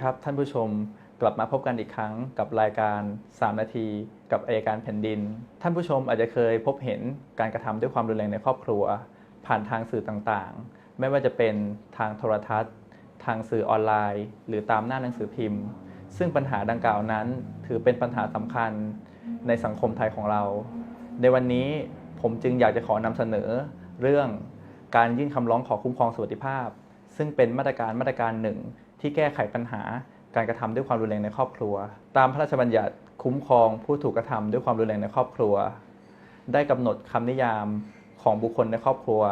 ครับ ท่านผู้ชมกลับมาพบกันอีกครั้งกับรายการ 3 นาที กับอายการแผ่นดิน ท่านผู้ชมอาจจะเคยพบเห็นการกระทำด้วยความรุนแรงในครอบครัว ผ่านทางสื่อต่างๆ ไม่ว่าจะเป็นทางโทรทัศน์ ทางสื่อออนไลน์ หรือตามหน้าหนังสือพิมพ์ ซึ่งปัญหาดังกล่าวนั้น ถือเป็นปัญหาสำคัญในสังคมไทยของเรา ในวันนี้ผมจึงอยากจะขอนำเสนอเรื่องการยื่นคำร้องขอคุ้มครองสวัสดิภาพ ซึ่งเป็นมาตรการมาตรการหนึ่ง ที่แก้ไขปัญหาการกระทำด้วยความรุนแรงในครอบครัว ตามพระราชบัญญัติคุ้มครองผู้ถูกกระทำด้วยความรุนแรงในครอบครัว ได้กำหนดคำนิยามของบุคคลในครอบครัว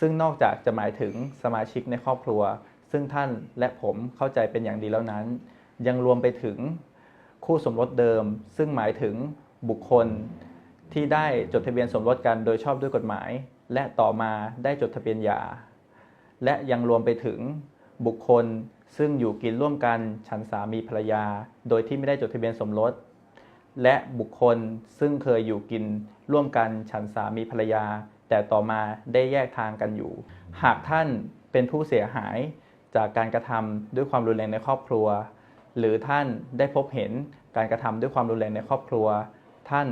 ซึ่งนอกจากจะหมายถึงสมาชิกในครอบครัว ซึ่งท่านและผมเข้าใจเป็นอย่างดีแล้วนั้น ยังรวมไปถึงคู่สมรสเดิม ซึ่งหมายถึงบุคคลที่ได้จดทะเบียนสมรสกันโดยชอบด้วยกฎหมาย และต่อมาได้จดทะเบียนหย่าและยังรวมไปถึงบุคคล ซึ่งอยู่กินร่วมกันฉันสามีภรรยา โดยที่ไม่ได้จดทะเบียนสมรส และบุคคลซึ่งเคยอยู่กินร่วมกันฉันสามีภรรยา แต่ต่อมาได้แยกทางกันอยู่ หากท่านเป็นผู้เสียหายจากการกระทำด้วยความรุนแรงในครอบครัว หรือท่านได้พบเห็นการกระทำด้วยความรุนแรงในครอบครัว ท่าน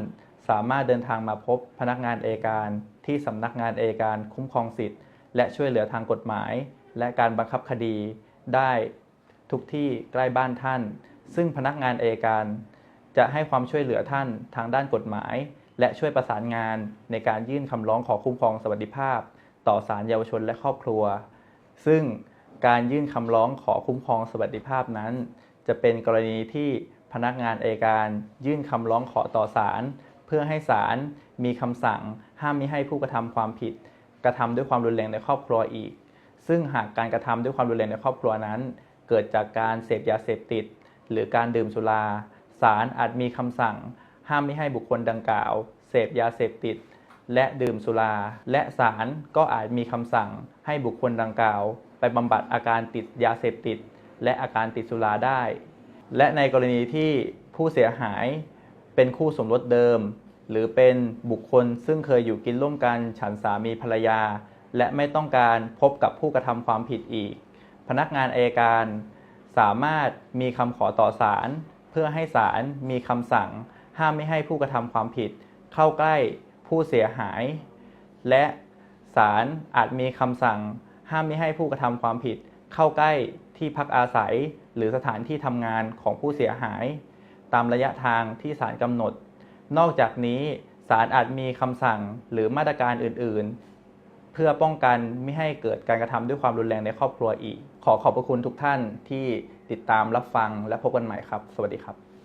สามารถเดินทางมาพบพนักงานเอการที่สำนักงานเอการคุ้มครองสิทธิ์ และช่วยเหลือทางกฎหมาย และการบังคับคดี ได้ทุกที่ใกล้บ้านท่าน ซึ่งพนักงานเอยการ จะให้ความช่วยเหลือท่านทางด้านกฎหมาย และช่วยประสานงานในการยื่นคำร้องขอคุ้มครองสวัสดิภาพ ต่อศาลเยาวชนและครอบครัว ซึ่งการยื่นคำร้องขอคุ้มครองสวัสดิภาพนั้น จะเป็นกรณีที่พนักงานเอยการ ยื่นคำร้องขอต่อศาลเพื่อให้ศาลมีคำสั่งห้ามมิให้ผู้กระทำความผิด กระทำด้วยความรุนแรงในครอบครัวอีก ซึ่งหากการกระทำด้วยความรุนแรงในครอบครัวนั้น เกิดจากการเสพยาเสพติด หรือการดื่มสุราศาลอาจมีคำสั่ง ห้ามไม่ให้บุคคลดังกล่าว เสพยาเสพติด และดื่มสุรา และศาลก็อาจมีคำสั่ง ให้บุคคลดังกล่าว ไปบำบัดอาการติดยาเสพติด และอาการติดสุราได้ และในกรณีที่ผู้เสียหายเป็นคู่สมรสเดิม หรือเป็นบุคคลซึ่งเคยอยู่กินร่วมกันฉันสามีภรรยา และไม่ต้องการพบกับผู้กระทำความผิดอีก พนักงานอายการ สามารถมีคำขอต่อศาลเพื่อให้ศาลมีคำสั่ง ห้ามไม่ให้ผู้กระทำความผิด เข้าใกล้ผู้เสียหาย และศาลอาจมีคำสั่ง ห้ามไม่ให้ผู้กระทำความผิด เข้าใกล้ที่พักอาศัย หรือสถานที่ทำงานของผู้เสียหาย ตามระยะทางที่ศาลกำหนด นอกจากนี้ศาลอาจมีคำสั่งหรือมาตรการอื่น ๆ เพื่อป้องกันไม่ให้เกิดการกระทำด้วยความรุนแรงในครอบครัวอีก ขอขอบพระคุณทุกท่านที่ติดตามรับฟังและพบกันใหม่ครับ สวัสดีครับ